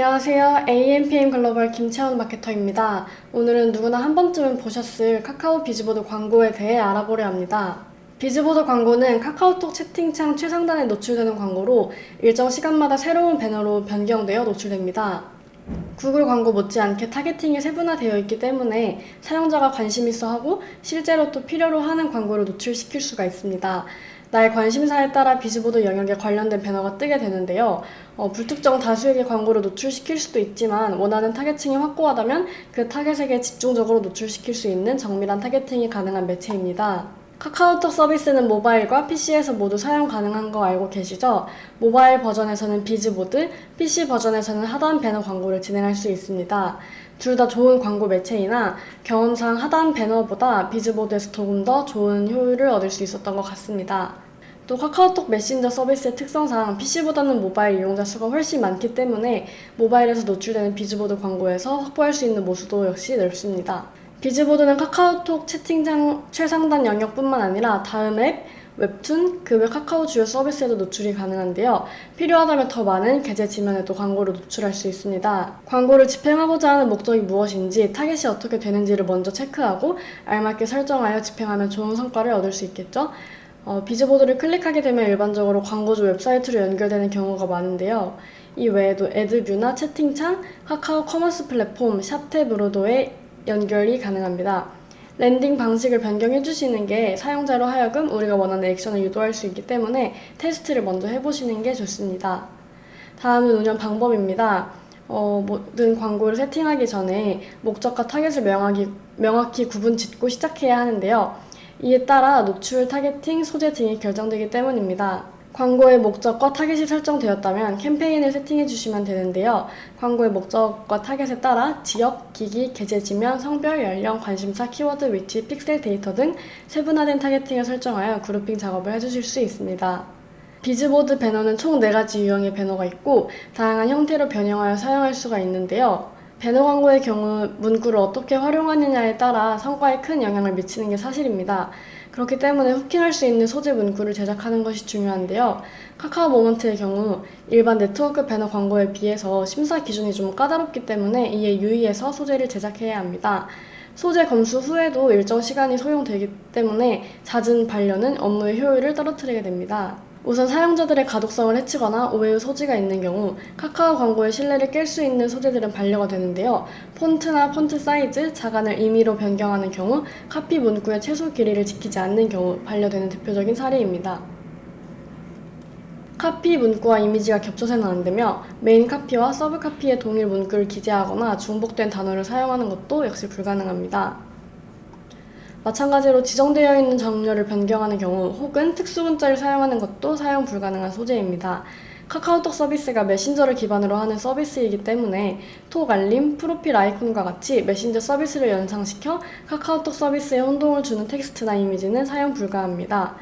안녕하세요. AMPM 글로벌 김채원 마케터입니다. 오늘은 누구나 한 번쯤은 보셨을 카카오 비즈보드 광고에 대해 알아보려 합니다. 비즈보드 광고는 카카오톡 채팅창 최상단에 노출되는 광고로 일정 시간마다 새로운 배너로 변경되어 노출됩니다. 구글 광고 못지않게 타겟팅이 세분화되어 있기 때문에 사용자가 관심 있어 하고 실제로 또 필요로 하는 광고를 노출시킬 수가 있습니다. 나의 관심사에 따라 비즈보드 영역에 관련된 배너가 뜨게 되는데요. 어, 불특정 다수에게 광고를 노출시킬 수도 있지만 원하는 타겟층이 확고하다면 그 타겟에게 집중적으로 노출시킬 수 있는 정밀한 타겟팅이 가능한 매체입니다. 카카오톡 서비스는 모바일과 PC에서 모두 사용 가능한 거 알고 계시죠? 모바일 버전에서는 비즈보드, PC 버전에서는 하단 배너 광고를 진행할 수 있습니다. 둘 다 좋은 광고 매체이나 경험상 하단 배너보다 비즈보드에서 조금 더 좋은 효율을 얻을 수 있었던 것 같습니다. 또 카카오톡 메신저 서비스의 특성상 PC보다는 모바일 이용자 수가 훨씬 많기 때문에 모바일에서 노출되는 비즈보드 광고에서 확보할 수 있는 모수도 역시 넓습니다. 비즈보드는 카카오톡 채팅창 최상단 영역뿐만 아니라 다음 앱, 웹툰, 그 외 카카오 주요 서비스에도 노출이 가능한데요. 필요하다면 더 많은 계제 지면에도 광고를 노출할 수 있습니다. 광고를 집행하고자 하는 목적이 무엇인지, 타겟이 어떻게 되는지를 먼저 체크하고 알맞게 설정하여 집행하면 좋은 성과를 얻을 수 있겠죠. 어, 비즈보드를 클릭하게 되면 일반적으로 광고주 웹사이트로 연결되는 경우가 많은데요. 이 외에도 애드뷰나 채팅창, 카카오 커머스 플랫폼, 샵탭으로도의 연결이 가능합니다. 랜딩 방식을 변경해 주시는 게 사용자로 하여금 우리가 원하는 액션을 유도할 수 있기 때문에 테스트를 먼저 해보시는 게 좋습니다. 다음은 운영 방법입니다. 어, 모든 광고를 세팅하기 전에 목적과 타겟을 명확히, 명확히 구분 짓고 시작해야 하는데요. 이에 따라 노출, 타겟팅, 소재 등이 결정되기 때문입니다. 광고의 목적과 타겟이 설정되었다면 캠페인을 세팅해 주시면 되는데요. 광고의 목적과 타겟에 따라 지역, 기기, 계제 지면, 성별, 연령, 관심사, 키워드, 위치, 픽셀 데이터 등 세분화된 타겟팅을 설정하여 그룹핑 작업을 해주실 수 있습니다. 비즈보드 배너는 총 4가지 유형의 배너가 있고 다양한 형태로 변형하여 사용할 수가 있는데요. 배너 광고의 경우 문구를 어떻게 활용하느냐에 따라 성과에 큰 영향을 미치는 게 사실입니다. 그렇기 때문에 후킹할 수 있는 소재 문구를 제작하는 것이 중요한데요. 카카오 모먼트의 경우 일반 네트워크 배너 광고에 비해서 심사 기준이 좀 까다롭기 때문에 이에 유의해서 소재를 제작해야 합니다. 소재 검수 후에도 일정 시간이 소요되기 때문에 잦은 반려는 업무의 효율을 떨어뜨리게 됩니다. 우선 사용자들의 가독성을 해치거나 오해의 소지가 있는 경우 카카오 광고의 신뢰를 깰 수 있는 소재들은 반려가 되는데요. 폰트나 폰트 사이즈, 자간을 임의로 변경하는 경우, 카피 문구의 최소 길이를 지키지 않는 경우 반려되는 대표적인 사례입니다. 카피 문구와 이미지가 겹쳐서는 안 되며 메인 카피와 서브 카피의 동일 문구를 기재하거나 중복된 단어를 사용하는 것도 역시 불가능합니다. 마찬가지로 지정되어 있는 정렬을 변경하는 경우 혹은 특수 문자를 사용하는 것도 사용 불가능한 소재입니다. 카카오톡 서비스가 메신저를 기반으로 하는 서비스이기 때문에 톡 알림, 프로필 아이콘과 같이 메신저 서비스를 연상시켜 카카오톡 서비스에 혼동을 주는 텍스트나 이미지는 사용 불가합니다.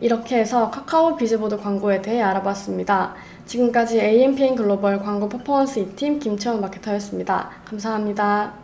이렇게 해서 카카오 비즈보드 광고에 대해 알아봤습니다. 지금까지 AMPN 글로벌 광고 퍼포먼스 2팀 김채원 마케터였습니다. 감사합니다.